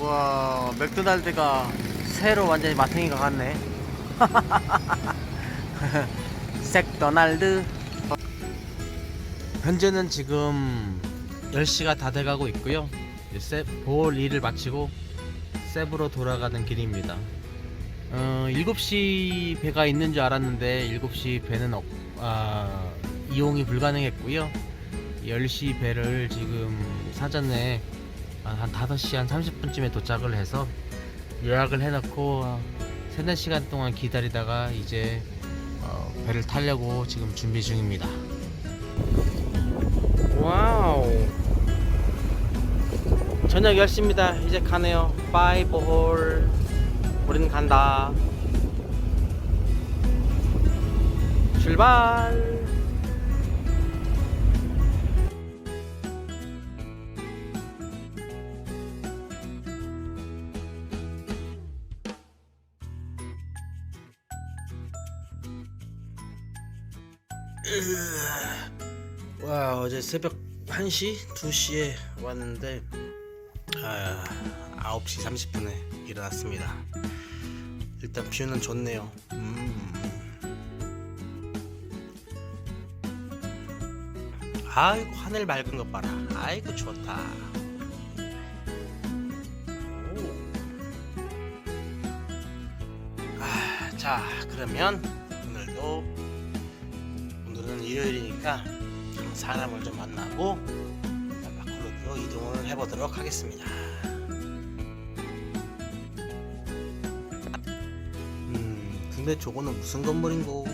와 맥도날드가 새로 완전히 마탱이가 갔네. 색도날드. 현재는 지금 10시가 다 돼가고 있고요. 이제 세- 볼 일을 마치고 세부로 돌아가는 길입니다. 어, 7시 배가 있는 줄 알았는데 7시 배는 없, 아, 이용이 불가능했고요. 10시 배를 지금 사전에 한 5시 한 30분쯤에 도착을 해서 예약을 해놓고 3, 4시간 동안 기다리다가 이제 어, 배를 타려고 지금 준비 중입니다. 와우. 저녁 10시입니다. 이제 가네요. 보홀. 우리는 간다. 출발. 와 어제 새벽 1시? 2시에 왔는데 아, 9시 30분에 일어났습니다 일단 뷰는 좋네요 음. 아이고 하늘 맑은 것 봐라 아이고 좋다 오. 아, 자 그러면 오늘도 오늘은 일요일이니까 좀 사람을 좀 만나고 밖으로 이동을 해보도록 하겠습니다. 음, 근데 저거는 무슨 건물인고?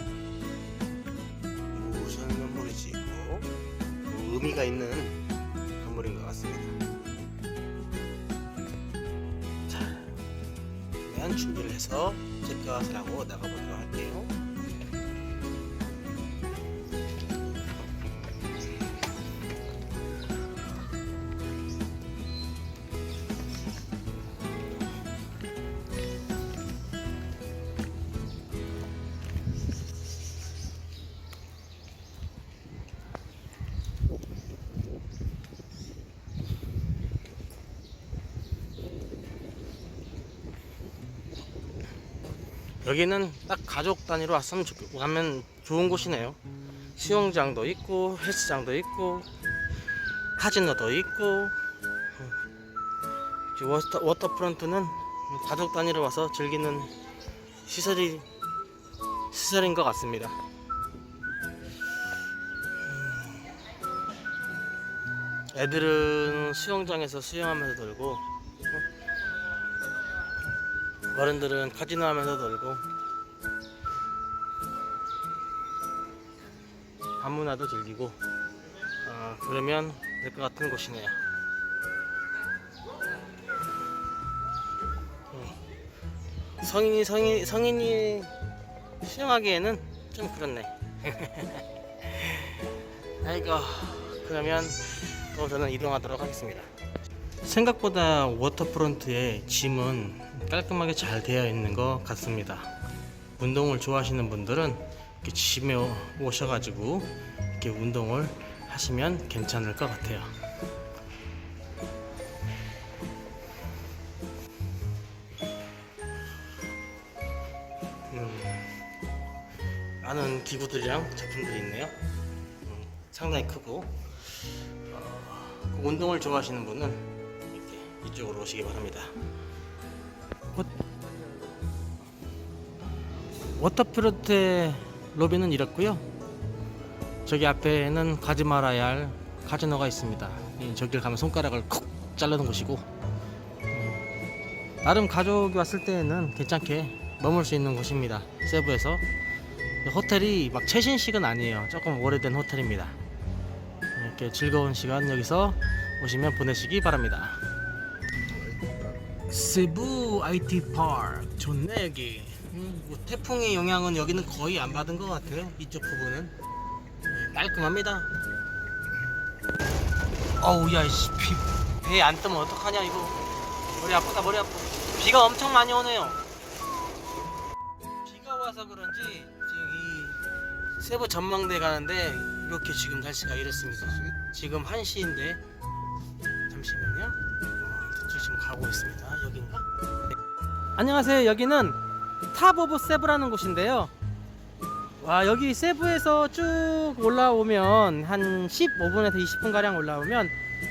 무슨 건물이지 이거? 뭐 의미가 있는 건물인 것 같습니다. 자, 그러면 준비를 해서 체크아웃을 하고 나가보도록 할게요. 여기는 딱 가족 단위로 왔으면 좋, 가면 좋은 곳이네요. 수영장도 있고 헬스장도 있고 카지노도 있고 어, 워터, 워터프런트는 가족 단위로 와서 즐기는 시설이 시설인 것 같습니다. 음, 애들은 수영장에서 수영하면서 놀고 어, 어른들은 카지노 하면서 놀고 아무나도 즐기고 어, 그러면 될 것 같은 곳이네요. 음. 성인이 성인, 성인이 수영하기에는 좀 그렇네. 아이고 그러면 또 저는 이동하도록 하겠습니다. 생각보다 워터프론트의 짐은 깔끔하게 잘 되어 있는 것 같습니다. 운동을 좋아하시는 분들은 이렇게 짐에 오셔가지고 이렇게 운동을 하시면 괜찮을 것 같아요. 음, 많은 기구들이랑 제품들이 있네요. 음, 상당히 크고 어, 운동을 좋아하시는 분은 이렇게 이쪽으로 오시기 바랍니다. 워터프루트의 로비는 이렇고요. 저기 앞에는 가지 말아야 할 카지노가 있습니다. 이 저길 가면 손가락을 콕 자르는 곳이고 음, 나름 가족이 왔을 때에는 괜찮게 머물 수 있는 곳입니다. 세부에서 호텔이 막 최신식은 아니에요. 조금 오래된 호텔입니다. 이렇게 즐거운 시간 여기서 오시면 보내시기 바랍니다. 세부 IT 파크 좋네 여기. 음, 뭐 태풍의 영향은 여기는 거의 안 받은 것 같아요. 이쪽 부분은 네, 깔끔합니다. 어우 야이씨 배안 뜨면 어떡하냐 이거. 머리 아프다 머리 아파. 비가 엄청 많이 오네요. 비가 와서 그런지 저기 세부 전망대 가는데 이렇게 지금 날씨가 이렇습니다. 지금 1시인데 잠시만요. 어, 대충 지금 가고 있습니다. 안녕하세요. 여기는 탑 오브 세브라는 곳인데요. 와, 여기 세부에서 쭉 올라오면 한 15분에서 20분 가량 올라오면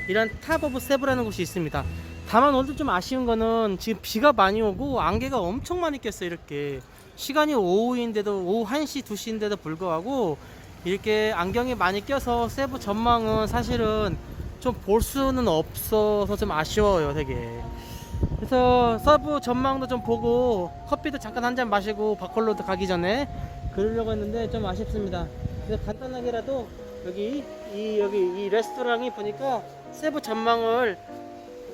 이런 탑 오브 세브라는 곳이 있습니다. 다만 오늘 좀 아쉬운 거는 지금 비가 많이 오고 안개가 엄청 많이 꼈어요. 이렇게 시간이 오후인데도 오후 1시, 2시인데도 불구하고 이렇게 안경이 많이 껴서 세부 전망은 사실은 좀 볼 수는 없어서 좀 아쉬워요, 되게. 그래서 서브 전망도 좀 보고 커피도 잠깐 한 잔 마시고 바콜로드 가기 전에 그러려고 했는데 좀 아쉽습니다. 그래서 간단하게라도 여기 이 여기 이 레스토랑이 보니까 세부 전망을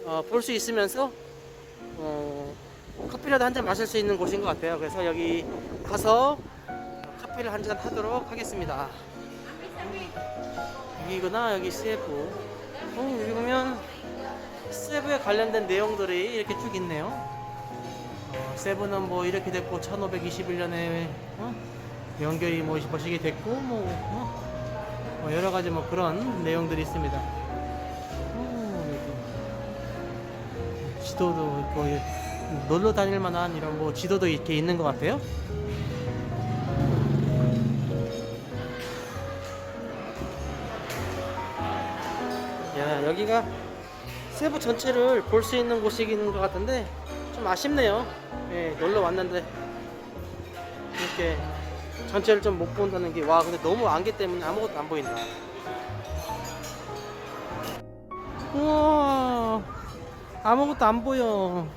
어, 볼 수 있으면서 어, 커피라도 한 잔 마실 수 있는 곳인 것 같아요. 그래서 여기 가서 커피를 한 잔 하도록 하겠습니다. 여기구나 여기 세부. 어, 여기 보면 세부에 관련된 내용들이 이렇게 쭉 있네요. 어, 세부는 뭐 이렇게 됐고 1521년에 어? 연결이 뭐 멋있게 됐고 뭐, 어? 뭐 여러 가지 뭐 그런 내용들이 있습니다. 어, 지도도 있고 예, 놀러 다닐 만한 이런 뭐 지도도 이렇게 있는 것 같아요. 여기가 세부 전체를 볼 수 있는 곳이긴 것 같은데 좀 아쉽네요. 예, 놀러 왔는데 이렇게 전체를 좀 못 본다는 게 와 근데 너무 안개 때문에 아무것도 안 보인다. 우와 아무것도 안 보여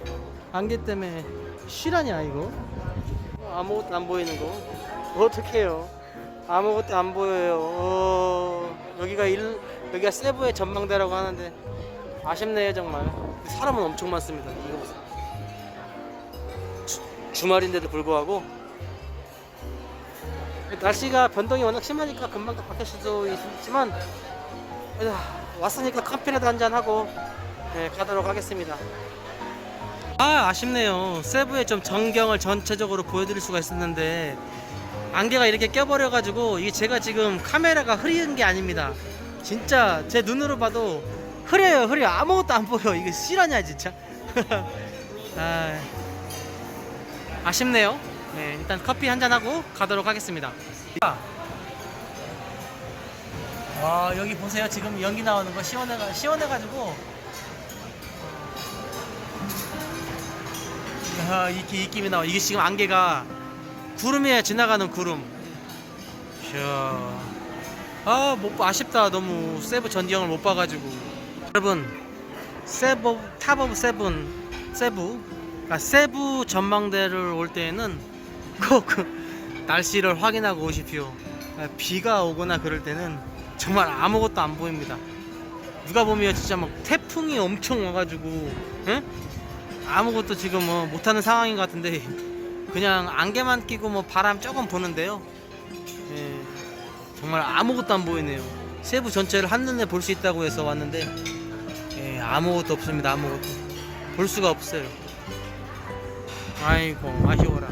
안개 때문에 실화냐 이거? 아무것도 안 보이는 거 어떡해요? 아무것도 안 보여요. 어, 여기가 일 여기가 세부의 전망대라고 하는데 아쉽네요 정말. 사람은 엄청 많습니다. 이거 보세요. 주, 주말인데도 불구하고 날씨가 변동이 워낙 심하니까 금방 또 바뀔 수도 있지만 왔으니까 커피라도 한잔 하고 네, 가도록 하겠습니다. 아 아쉽네요. 세부의 좀 전경을 전체적으로 보여드릴 수가 있었는데 안개가 이렇게 껴버려 가지고 이게 제가 지금 카메라가 흐린 게 아닙니다. 진짜 제 눈으로 봐도 흐려요 흐려 아무것도 안 보여 이게 실화냐 진짜. 아, 아쉽네요. 네 일단 커피 한 잔 하고 가도록 하겠습니다. 와 여기 보세요 지금 연기 나오는 거 시원해가 시원해가지고 야, 이렇게 입김이 나와 이게 지금 안개가 구름이야 지나가는 구름. 샤. 아, 못 봐. 아쉽다. 너무 세부 전경을 못 봐가지고. 여러분, 세부 탑 오브 세븐 세부 그러니까 세부 전망대를 올 때에는 꼭 날씨를 확인하고 오십시오. 아, 비가 오거나 그럴 때는 정말 아무것도 안 보입니다. 누가 보면 진짜 막 태풍이 엄청 와가지고, 응? 아무것도 지금 뭐 못하는 상황인 것 같은데 그냥 안개만 끼고 뭐 바람 조금 보는데요. 예, 정말 아무것도 안 보이네요. 세부 전체를 한눈에 볼 수 있다고 해서 왔는데 예, 아무것도 없습니다. 아무것도 볼 수가 없어요. 아이고 아쉬워라.